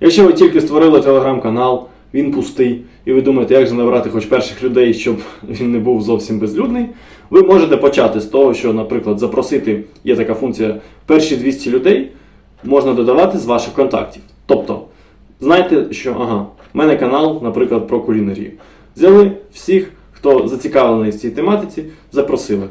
Якщо ви тільки створили телеграм-канал, він пустий, і ви думаєте, як же набрати хоч перших людей, щоб він не був зовсім безлюдний, ви можете почати з того, що, наприклад, запросити, є така функція, перші 200 людей можна додавати з ваших контактів. Тобто, знаєте, що ага, в мене канал, наприклад, про кулінарію. Взяли всіх, хто зацікавлений в цій тематиці, запросили.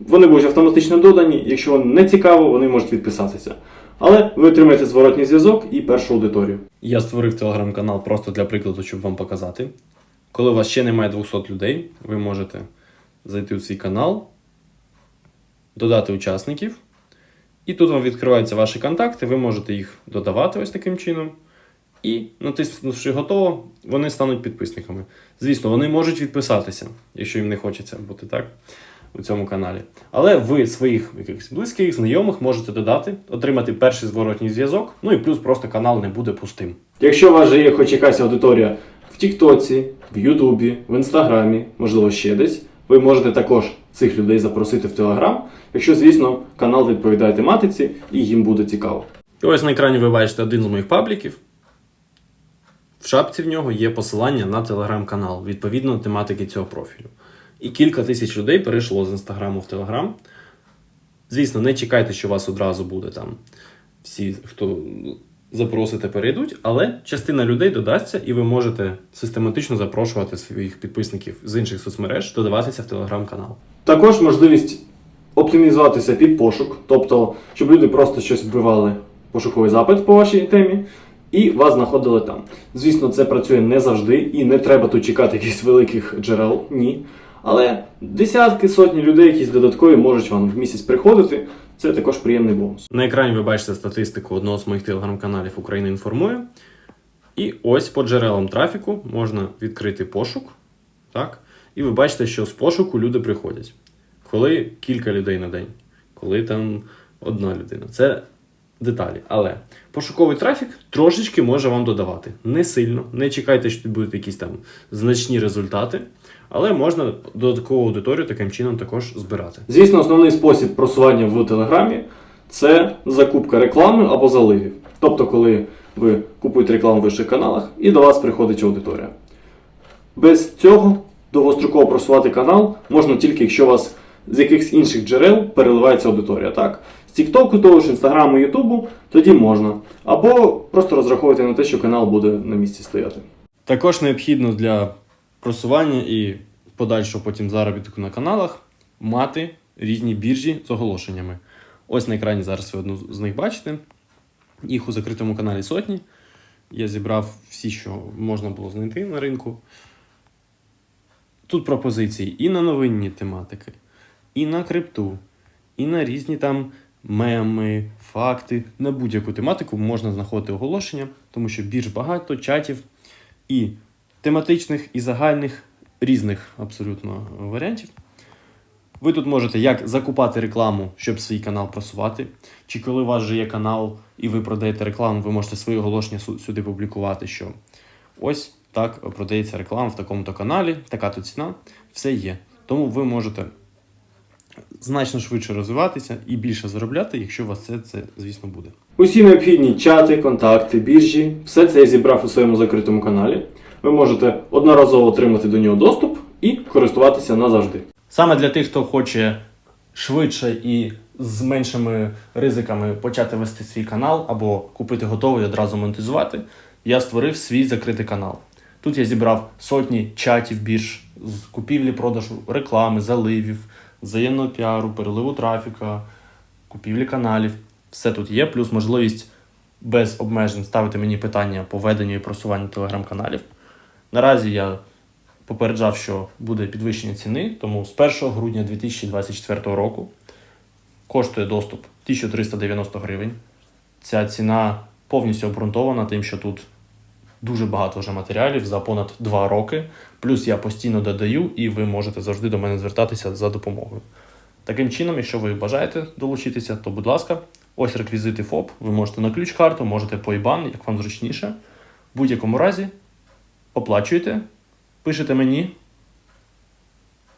Вони будуть автоматично додані, якщо вам не цікаво, вони можуть відписатися. Але ви отримаєте зворотній зв'язок і першу аудиторію. Я створив телеграм-канал просто для прикладу, щоб вам показати. Коли у вас ще немає 200 людей, ви можете зайти у свій канал, додати учасників. І тут вам відкриваються ваші контакти, ви можете їх додавати ось таким чином. І натиснувши готово, вони стануть підписниками. Звісно, вони можуть відписатися, якщо їм не хочеться бути так у цьому каналі. Але ви своїх якихось близьких, знайомих можете додати, отримати перший зворотній зв'язок, ну і плюс просто канал не буде пустим. Якщо у вас же є хоч якась аудиторія в Тіктоці, в Ютубі, в Інстаграмі, можливо, ще десь, ви можете також цих людей запросити в Телеграм, якщо, звісно, канал відповідає тематиці і їм буде цікаво. І ось на екрані ви бачите один з моїх пабліків. В шапці в нього є посилання на телеграм-канал відповідно тематики цього профілю. І кілька тисяч людей перейшло з інстаграму в телеграм. Звісно, не чекайте, що вас одразу буде там всі, хто запросите, перейдуть, але частина людей додасться, і ви можете систематично запрошувати своїх підписників з інших соцмереж додаватися в телеграм-канал. Також можливість оптимізуватися під пошук, тобто, щоб люди просто щось вбивали пошуковий запит по вашій темі, і вас знаходили там. Звісно, це працює не завжди, і не треба тут чекати якихось великих джерел, ні. Але десятки, сотні людей, якісь додаткові, можуть вам в місяць приходити. Це також приємний бонус. На екрані ви бачите статистику одного з моїх телеграм-каналів Україна інформує. І ось по джерелам трафіку можна відкрити пошук. Так? І ви бачите, що з пошуку люди приходять. Коли кілька людей на день, коли там одна людина. Це деталі. Але пошуковий трафік трошечки може вам додавати. Не сильно. Не чекайте, що тут будуть якісь там значні результати. Але можна додаткову аудиторію таким чином також збирати. Звісно, основний спосіб просування в Телеграмі це закупка реклами або заливів. Тобто, коли ви купуєте рекламу в інших каналах і до вас приходить аудиторія. Без цього довгостроково просувати канал можна тільки, якщо у вас з якихось інших джерел переливається аудиторія. Так? З Тіктоку, того ж, Інстаграму, Ютубу, тоді можна. Або просто розраховувати на те, що канал буде на місці стояти. Також необхідно для просування і подальшого потім заробітку на каналах мати різні біржі з оголошеннями. Ось на екрані зараз ви одну з них бачите. Їх у закритому каналі сотні. Я зібрав всі, що можна було знайти на ринку. Тут пропозиції і на новинні тематики, і на крипту, і на різні там меми, факти. На будь-яку тематику можна знаходити оголошення, тому що бірж багато, чатів і тематичних, і загальних, різних абсолютно варіантів. Ви тут можете як закупати рекламу, щоб свій канал просувати, чи коли у вас вже є канал і ви продаєте рекламу, ви можете свої оголошення сюди публікувати, що ось так продається реклама в такому-то каналі, така-то ціна, все є. Тому ви можете значно швидше розвиватися і більше заробляти, якщо у вас це, це звісно, буде. Усі необхідні чати, контакти, біржі, все це я зібрав у своєму закритому каналі. Ви можете одноразово отримати до нього доступ і користуватися назавжди. Саме для тих, хто хоче швидше і з меншими ризиками почати вести свій канал або купити готовий і одразу монетизувати, я створив свій закритий канал. Тут я зібрав сотні чатів бірж з купівлі, продажу реклами, заливів, взаємного піару, переливу трафіка, купівлі каналів. Все тут є, плюс можливість без обмежень ставити мені питання по веденню і просуванню телеграм-каналів. Наразі я попереджав, що буде підвищення ціни, тому з 1 грудня 2024 року коштує доступ 1390 гривень. Ця ціна повністю обґрунтована тим, що тут дуже багато вже матеріалів за понад 2 роки. Плюс я постійно додаю, і ви можете завжди до мене звертатися за допомогою. Таким чином, якщо ви бажаєте долучитися, то будь ласка, ось реквізити ФОП. Ви можете на ключ-карту, можете по IBAN, як вам зручніше. В будь-якому разі оплачуєте, пишете мені,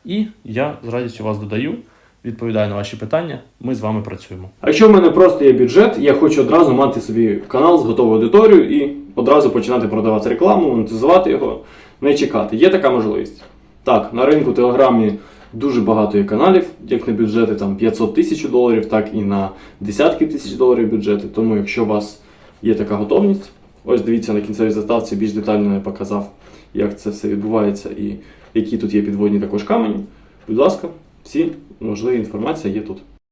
і я з радістю вас додаю. відповідаю на ваші питання. Ми з вами працюємо. А якщо в мене просто є бюджет, я хочу одразу мати собі канал з готовою аудиторією і одразу починати продавати рекламу, монетизувати його, не чекати. Є така можливість. Так, на ринку Телеграмі дуже багато є каналів, як на бюджети там 500 тисяч доларів, так і на десятки тисяч доларів бюджети. Тому якщо у вас є така готовність, ось дивіться на кінцевій заставці, більш детально я показав, як це все відбувається і які тут є підводні також камені. Будь ласка, всі можливі інформація є тут.